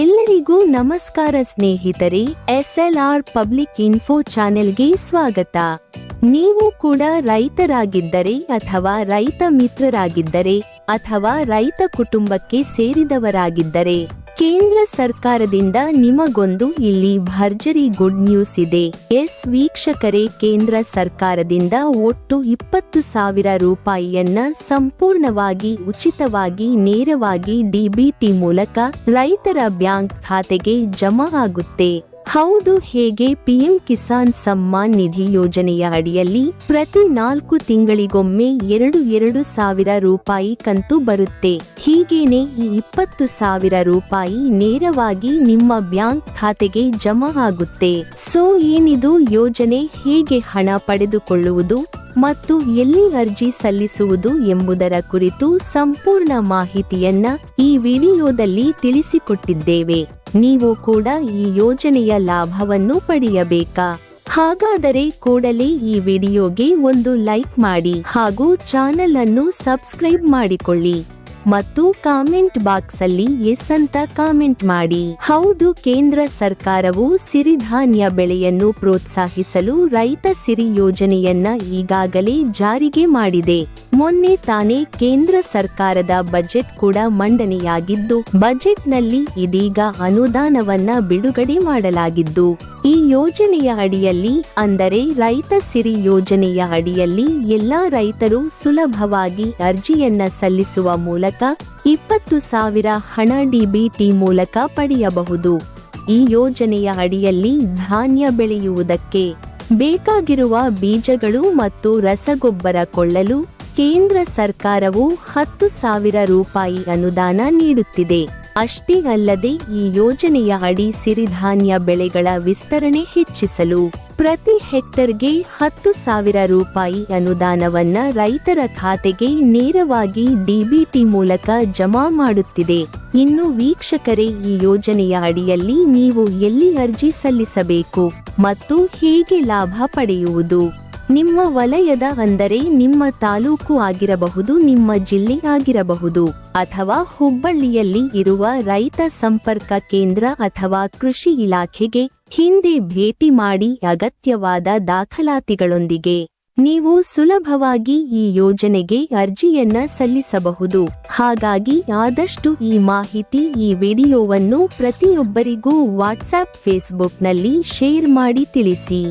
ಎಲ್ಲರಿಗೂ ನಮಸ್ಕಾರ ಸ್ನೇಹಿತರೆ, ಎಸ್ಎಲ್ಆರ್ ಪಬ್ಲಿಕ್ ಇನ್ಫೋ ಚಾನೆಲ್ಗೆ ಸ್ವಾಗತ. ನೀವು ಕೂಡ ರೈತರಾಗಿದ್ದರೆ ಅಥವಾ ರೈತ ಮಿತ್ರರಾಗಿದ್ದರೆ ಅಥವಾ ರೈತ ಕುಟುಂಬಕ್ಕೆ ಸೇರಿದವರಾಗಿದ್ದರೆ ಕೇಂದ್ರ ಸರ್ಕಾರದಿಂದ ನಿಮಗೊಂದು ಇಲ್ಲಿ ಭರ್ಜರಿ ಗುಡ್ ನ್ಯೂಸ್ ಇದೆ. ಎಸ್ ವೀಕ್ಷಕರೇ, ಕೇಂದ್ರ ಸರ್ಕಾರದಿಂದ ಒಟ್ಟು ಇಪ್ಪತ್ತು ಸಾವಿರ ರೂಪಾಯಿಯನ್ನ ಸಂಪೂರ್ಣವಾಗಿ, ಉಚಿತವಾಗಿ, ನೇರವಾಗಿ ಡಿಬಿಟಿ ಮೂಲಕ ರೈತರ ಬ್ಯಾಂಕ್ ಖಾತೆಗೆ ಜಮಾ ಆಗುತ್ತೆ. ಹೌದು, ಹೇಗೆ ಪಿಎಂ ಕಿಸಾನ್ ಸಮ್ಮಾನ್ ನಿಧಿ ಯೋಜನೆಯ ಅಡಿಯಲ್ಲಿ ಪ್ರತಿ ನಾಲ್ಕು ತಿಂಗಳಿಗೊಮ್ಮೆ ಎರಡು ಎರಡು ಸಾವಿರ ರೂಪಾಯಿ ಕಂತು ಬರುತ್ತೆ. ಹೀಗೇನೆ ಈ ಇಪ್ಪತ್ತು ಸಾವಿರ ರೂಪಾಯಿ ನೇರವಾಗಿ ನಿಮ್ಮ ಬ್ಯಾಂಕ್ ಖಾತೆಗೆ ಜಮಾ ಆಗುತ್ತೆ. ಸೊ, ಏನಿದು? ಯೋಜನೆ ಹೇಗೆ ಹಣ ಪಡೆದುಕೊಳ್ಳುವುದು ಮತ್ತು ಎಲ್ಲಿ ಅರ್ಜಿ ಸಲ್ಲಿಸುವುದು ಎಂಬುದರ ಕುರಿತು ಸಂಪೂರ್ಣ ಮಾಹಿತಿಯನ್ನ ಈ ವಿಡಿಯೋದಲ್ಲಿ ತಿಳಿಸಿಕೊಟ್ಟಿದ್ದೇವೆ. ನೀವು ಕೂಡ ಈ ಯೋಜನೆಯ ಲಾಭವನ್ನು ಪಡೆಯಬೇಕಾ? ಹಾಗಾದರೆ ಕೂಡಲೇ ಈ ವಿಡಿಯೋಗೆ ಒಂದು ಲೈಕ್ ಮಾಡಿ ಹಾಗೂ ಚಾನೆಲ್ ಅನ್ನು ಸಬ್ಸ್ಕ್ರೈಬ್ ಮಾಡಿಕೊಳ್ಳಿ. ಮತ್ತು ಕಾಮೆಂಟ್ ಬಾಕ್ಸ್ ಅಲ್ಲಿ ಎಸ್ ಅಂತ ಕಾಮೆಂಟ್ ಮಾಡಿ. ಹೌದು, ಕೇಂದ್ರ ಸರ್ಕಾರವು ಸಿರಿಧಾನ್ಯ ಬೆಳೆಯನ್ನು ಪ್ರೋತ್ಸಾಹಿಸಲು ರೈತ ಸಿರಿ ಯೋಜನೆಯನ್ನ ಈಗಾಗಲೇ ಜಾರಿಗೆ ಮಾಡಿದೆ. ಮೊನ್ನೆ ತಾನೇ ಕೇಂದ್ರ ಸರ್ಕಾರದ ಬಜೆಟ್ ಕೂಡ ಮಂಡನೆಯಾಗಿದ್ದು, ಬಜೆಟ್ನಲ್ಲಿ ಇದೀಗ ಅನುದಾನವನ್ನ ಬಿಡುಗಡೆ ಮಾಡಲಾಗಿದ್ದು ಈ ಯೋಜನೆಯ ಅಡಿಯಲ್ಲಿ ಅಂದರೆ ರೈತ ಸಿರಿ ಯೋಜನೆಯ ಅಡಿಯಲ್ಲಿ ಎಲ್ಲಾ ರೈತರು ಸುಲಭವಾಗಿ ಅರ್ಜಿಯನ್ನ ಸಲ್ಲಿಸುವ ಮೂಲಕ ಇಪ್ಪತ್ತು ಸಾವಿರ ಹಣ ಡಿಬಿಟಿ ಮೂಲಕ ಪಡೆಯಬಹುದು. ಈ ಯೋಜನೆಯ ಅಡಿಯಲ್ಲಿ ಧಾನ್ಯ ಬೆಳೆಯುವುದಕ್ಕೆ ಬೇಕಾಗಿರುವ ಬೀಜಗಳು ಮತ್ತು ರಸಗೊಬ್ಬರ ಕೊಳ್ಳಲು ಕೇಂದ್ರ ಸರ್ಕಾರವು ಹತ್ತು ಸಾವಿರ ರೂಪಾಯಿ ಅನುದಾನ ನೀಡುತ್ತಿದೆ. ಅಷ್ಟೇ ಅಲ್ಲದೆ ಈ ಯೋಜನೆಯ ಅಡಿ ಸಿರಿಧಾನ್ಯ ಬೆಳೆಗಳ ವಿಸ್ತರಣೆ ಹೆಚ್ಚಿಸಲು ಪ್ರತಿ ಹೆಕ್ಟರ್ಗೆ ಹತ್ತು ಸಾವಿರ ರೂಪಾಯಿ ಅನುದಾನವನ್ನ ರೈತರ ಖಾತೆಗೆ ನೇರವಾಗಿ ಡಿಬಿಟಿ ಮೂಲಕ ಜಮಾ ಮಾಡುತ್ತಿದೆ. ಇನ್ನು ವೀಕ್ಷಕರೇ, ಈ ಯೋಜನೆಯ ಅಡಿಯಲ್ಲಿ ನೀವು ಎಲ್ಲಿ ಅರ್ಜಿ ಸಲ್ಲಿಸಬೇಕು ಮತ್ತು ಹೇಗೆ ಲಾಭ ಪಡೆಯುವುದು? ನಿಮ್ಮ ವಲಯದ ಅಂದರೆ ನಿಮ್ಮ ತಾಲೂಕು ಆಗಿರಬಹುದು, ನಿಮ್ಮ ಜಿಲ್ಲೆ ಆಗಿರಬಹುದು ಅಥವಾ ಹುಬ್ಬಳ್ಳಿಯಲ್ಲಿ ಇರುವ ರೈತ ಸಂಪರ್ಕ ಕೇಂದ್ರ ಅಥವಾ ಕೃಷಿ ಇಲಾಖೆಗೆ ಹಿಂದೆ ಭೇಟಿ ಮಾಡಿ ಅಗತ್ಯವಾದ ದಾಖಲಾತಿಗಳೊಂದಿಗೆ ನೀವು ಸುಲಭವಾಗಿ ಈ ಯೋಜನೆಗೆ ಅರ್ಜಿಯನ್ನ ಸಲ್ಲಿಸಬಹುದು. ಹಾಗಾಗಿ ಆದಷ್ಟು ಈ ಮಾಹಿತಿ ಈ ವಿಡಿಯೋವನ್ನು ಪ್ರತಿಯೊಬ್ಬರಿಗೂ ವಾಟ್ಸ್ಆಪ್ ಫೇಸ್ಬುಕ್ನಲ್ಲಿ ಶೇರ್ ಮಾಡಿ ತಿಳಿಸಿ.